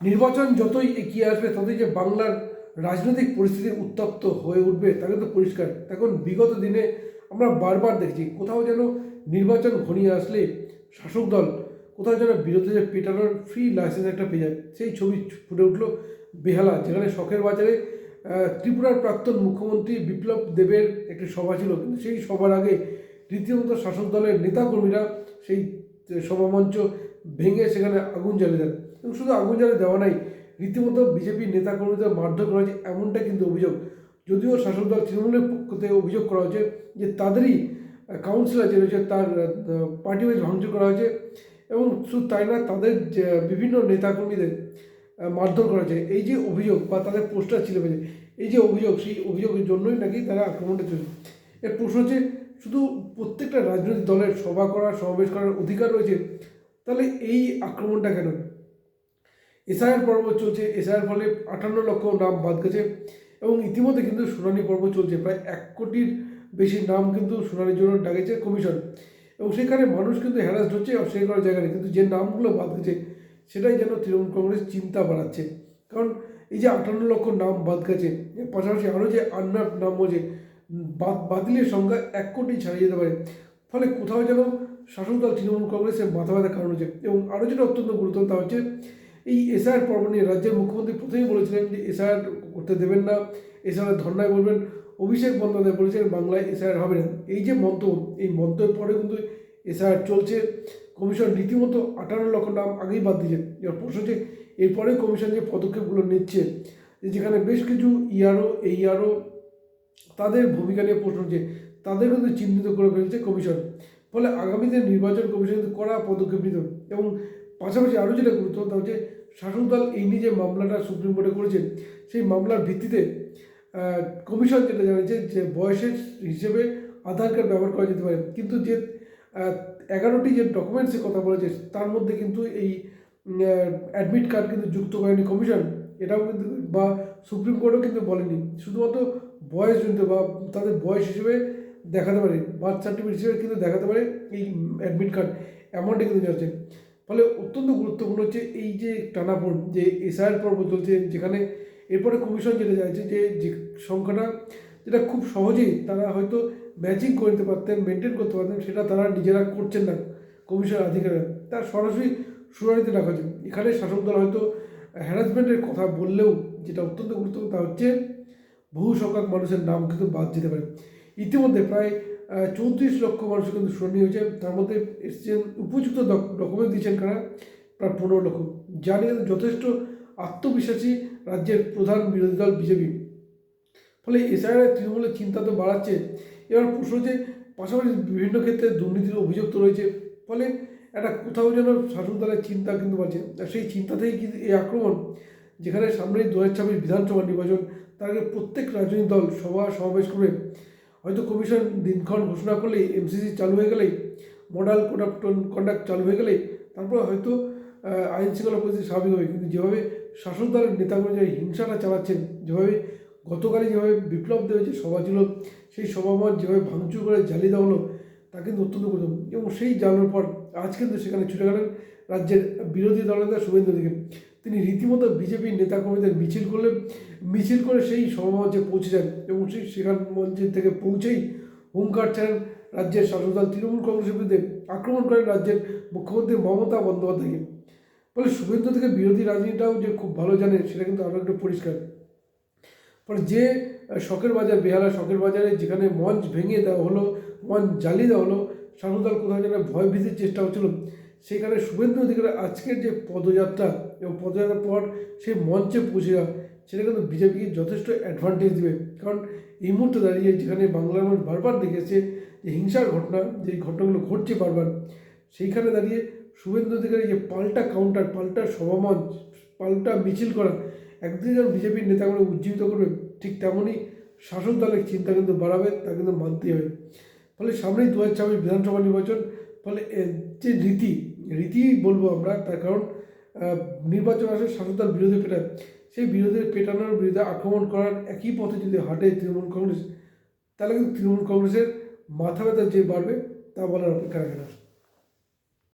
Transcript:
নির্বাচন যতই এগিয়ে আসবে, ততই যে বাংলার রাজনৈতিক পরিস্থিতি উত্তপ্ত হয়ে উঠবে তা কিন্তু পরিষ্কার। এখন বিগত দিনে আমরা বারবার দেখছি, কোথাও যেন নির্বাচন ঘনিয়ে আসলে শাসক দল কোথাও যেন বিরোধীদের পেটানোর ফ্রি লাইসেন্স একটা পেয়ে যায়, সেই ছবি ফুটে উঠল বেহালা, যেখানে শখের বাজারে ত্রিপুরার প্রাক্তন মুখ্যমন্ত্রী বিপ্লব দেবের একটি সভা ছিল। কিন্তু সেই সভার আগে রীতিমতো শাসক দলের নেতাকর্মীরা সেই সভামঞ্চ ভেঙে সেখানে আগুন জ্বালিয়ে দেন। এবং শুধু আগুন জ্বালিয়ে দেওয়া নাই, রীতিমতো বিজেপির নেতাকর্মীদের মারধর করা হয়েছে এমনটা কিন্তু অভিযোগ। যদিও শাসক দল তৃণমূলের পক্ষ থেকে অভিযোগ করা হয়েছে যে তাদেরই কাউন্সিলর যে রয়েছে তার পার্টি ওয়াইজ ভাঙচুর করা হয়েছে এবং শুধু তাই না, তাদের বিভিন্ন নেতাকর্মীদের মারধর করা হয়েছে। এই যে অভিযোগ বা তাদের পোস্টার ছিল এই যে অভিযোগ, সেই অভিযোগের জন্যই নাকি তারা আক্রমণটা চলছে। এর প্রশ্ন হচ্ছে, শুধু প্রত্যেকটা রাজনৈতিক দলের সভা করার, সমাবেশ করার অধিকার রয়েছে তাহলে এই আক্রমণটা কেন? এসআইআর পর্ব চলছে, এসআইআর ফলে আটান্ন লক্ষ নাম বাদ গেছে এবং ইতিমধ্যে কিন্তু শুনানি পর্ব চলছে। প্রায় এক কোটির বেশি নাম কিন্তু শুনানির জন্য ডাকেছে কমিশন। এবং সেখানে মানুষ কিন্তু হ্যারাস্ট হচ্ছে অস্বীকার করার জায়গা নেই। কিন্তু যে নামগুলো বাদ গেছে, সেটাই যেন তৃণমূল কংগ্রেস চিন্তা বাড়াচ্ছে। কারণ এই যে আটান্ন লক্ষ নাম বাদ গেছে পাশাপাশি আরও যে আন্নার নাম যে বাদ, বাতিলের সংখ্যা এক কোটি ছাড়িয়ে যেতে পারে। ফলে কোথাও যেন শাসক দল তৃণমূল কংগ্রেসের মাথা ব্যথার কারণ হচ্ছে, এবং আরও যেটা অত্যন্ত গুরুত্বপূর্ণ তা হচ্ছে, এই এসআইআর পর্ব নিয়ে রাজ্যের মুখ্যমন্ত্রী প্রথমেই বলেছিলেন যে এসআইআর করতে দেবেন না, এসআইআর ধর্নায় বলবেন। অভিষেক বন্দ্যোপাধ্যায় বলেছেন বাংলায় এসআইআর হবে না। এই যে মন্তব্য এই মন্তব্যের পরে কিন্তু এসআইআর চলছে। কমিশন রীতিমতো আঠারো লক্ষ নাম আগেই বাদ দিয়েছে। এবার প্রশ্ন হচ্ছে, এরপরে কমিশন যে পদক্ষেপগুলো নিচ্ছে, যেখানে বেশ কিছু ইয়ারও, এই ইয়ারও, তাদের ভূমিকা নিয়ে প্রশ্ন হচ্ছে, তাদের কিন্তু চিহ্নিত করে ফেলছে কমিশন। ফলে আগামীতে নির্বাচন কমিশন কড়া পদক্ষেপ নিতে হবে। এবং পাশাপাশি আরও যেটা গুরুত্ব তা হচ্ছে শাসক দল এই নিয়ে যে মামলাটা সুপ্রিম কোর্টে করেছে, সেই মামলার ভিত্তিতে কমিশন যেটা জানিয়েছে যে বয়সের হিসেবে আধার কার্ড ব্যবহার করা যেতে পারে। কিন্তু যে এগারোটি যে ডকুমেন্টসের কথা বলেছে, তার মধ্যে কিন্তু এই অ্যাডমিট কার্ড কিন্তু যুক্ত করেনি কমিশন। এটাও কিন্তু, বা সুপ্রিম কোর্টও কিন্তু বলেনি। শুধুমাত্র বয়স জনিত বা তাদের বয়স হিসেবে দেখাতে পারে বার্থ সার্টিফিকেট হিসেবে কিন্তু দেখাতে পারে এই অ্যাডমিট কার্ড এমনটা কিন্তু যাচ্ছে। ফলে অত্যন্ত গুরুত্বপূর্ণ হচ্ছে এই যে টানাপোড় যে এসআইআর পর্ব চলছে, যেখানে এরপরে কমিশন যেটা চাইছে যে যে সংখ্যাটা, যেটা খুব সহজেই তারা হয়তো ম্যাচিং করে নিতে পারতেন মেনটেন করতে পারতেন, সেটা তারা নিজেরা করছেন না কমিশন আধিকারিক তার সরাসরি শুনানিতে রাখা হচ্ছে এখানে শাসক দল হয়তো হ্যারাসমেন্টের কথা বললেও যেটা অত্যন্ত গুরুত্বপূর্ণ তা হচ্ছে বহু সংখ্যক মানুষের নাম কিন্তু বাদ যেতে পারে। ইতিমধ্যে প্রায় চৌত্রিশ লক্ষ মানুষের কিন্তু শুনানি হয়েছে। তার মধ্যে এসছেন, উপযুক্ত ডকুমেন্ট দিয়েছেন কারা? প্রায় পনেরো লক্ষ। যা নিয়ে যথেষ্ট আত্মবিশ্বাসী রাজ্যের প্রধান বিরোধী দল বিজেপি। ফলে এসআইআর তৃণমূলের চিন্তা তো বাড়াচ্ছে। এবার প্রশ্ন যে পাশাপাশি বিভিন্ন ক্ষেত্রে দুর্নীতির অভিযোগ তো রয়েছে। ফলে একটা কোথাও যেন শাসক দলের চিন্তা কিন্তু বাড়ছে। আর সেই চিন্তা থেকেই কিন্তু এই আক্রমণ, যেখানে সামনেই দু হাজার ছাব্বিশ বিধানসভা নির্বাচন, তার আগে প্রত্যেক রাজনৈতিক দল সভা সমাবেশ করে হয়তো কমিশন দিনক্ষণ ঘোষণা করলেই এমসিসি চালু হয়ে গেলেই মডেল কোড অফ কন্ডাক্ট চালু হয়ে গেলেই, তারপর হয়তো আইন শৃঙ্খলা পরিস্থিতি স্বাভাবিক হবে। কিন্তু যেভাবে শাসক দলের নেতাগুলো যে হিংসাটা চালাচ্ছেন, যেভাবে গতকালই যেভাবে বিপ্লব দেবের যে সভা ছিল, সেই সভামত যেভাবে ভাঙচুর করে জ্বালিয়ে দেওয়া হলো, তা কিন্তু অত্যন্ত গুরুত্বপূর্ণ এবং সেই জ্বালানোর পর আজ কিন্তু সেখানে ছুটে গেলেন রাজ্যের বিরোধী দলনেতা শুভেন্দু দিকে তিনি রীতিমতো বিজেপির নেতাকর্মীদের মিছিল করলেন। মিছিল করে সেই সভামঞ্চে পৌঁছে যান এবং সেই সেখান মঞ্চে থেকে পৌঁছেই হুঙ্কার ছাড়েন রাজ্যের শাসক দল তৃণমূল কংগ্রেসের বিরুদ্ধে আক্রমণ করেন রাজ্যের মুখ্যমন্ত্রী মমতা বন্দ্যোপাধ্যায়কে। ফলে শুভেন্দু থেকে বিরোধী রাজনীতিটাও যে খুব ভালো জানে, সেটা কিন্তু আরও একটু পরিষ্কার। ফলে যে শখের বাজার, বেহালা শখের বাজারে যেখানে মঞ্চ ভেঙে দেওয়া হলো, মঞ্চ জ্বালিয়ে দেওয়া হলো শাসক দল কোথাও যেন ভয় ভীতির চেষ্টা হচ্ছিল, সেখানে শুভেন্দু অধিকারের আজকের যে পদযাত্রা এবং পদযাত্রার পর সেই মঞ্চে পৌঁছে যাওয়া, সেটা কিন্তু বিজেপিকে যথেষ্ট অ্যাডভান্টেজ দেবে। কারণ এই মুহূর্তে দাঁড়িয়ে যেখানে বাংলার মানুষ বারবার দেখেছে যে হিংসার ঘটনা, যে ঘটনাগুলো ঘটছে বারবার, সেইখানে দাঁড়িয়ে শুভেন্দু অধিকারী যে পাল্টা কাউন্টার পাল্টা সভামঞ্চ, পাল্টা মিছিল করা, একদিকে যেমন বিজেপির নেতাগুলো উজ্জীবিত করবে, ঠিক তেমনই শাসক দলের চিন্তা কিন্তু বাড়াবে, তা কিন্তু মানতেই হবে। ফলে সামনেই দু হাজার ছাব্বিশ বিধানসভা নির্বাচন, ফলে যে রীতি রীতি বলব আমরা, তার কারণ নির্বাচন আসে শাসক দল বিরোধী পেটায়। সেই বিরোধী পেটানোর বিরুদ্ধে আক্রমণ করার একই পথে যদি হাঁটে তৃণমূল কংগ্রেস, তাহলে কিন্তু তৃণমূল কংগ্রেসের মাথা ব্যথা যে বাড়বে তা বলার অপেক্ষা রাখে না।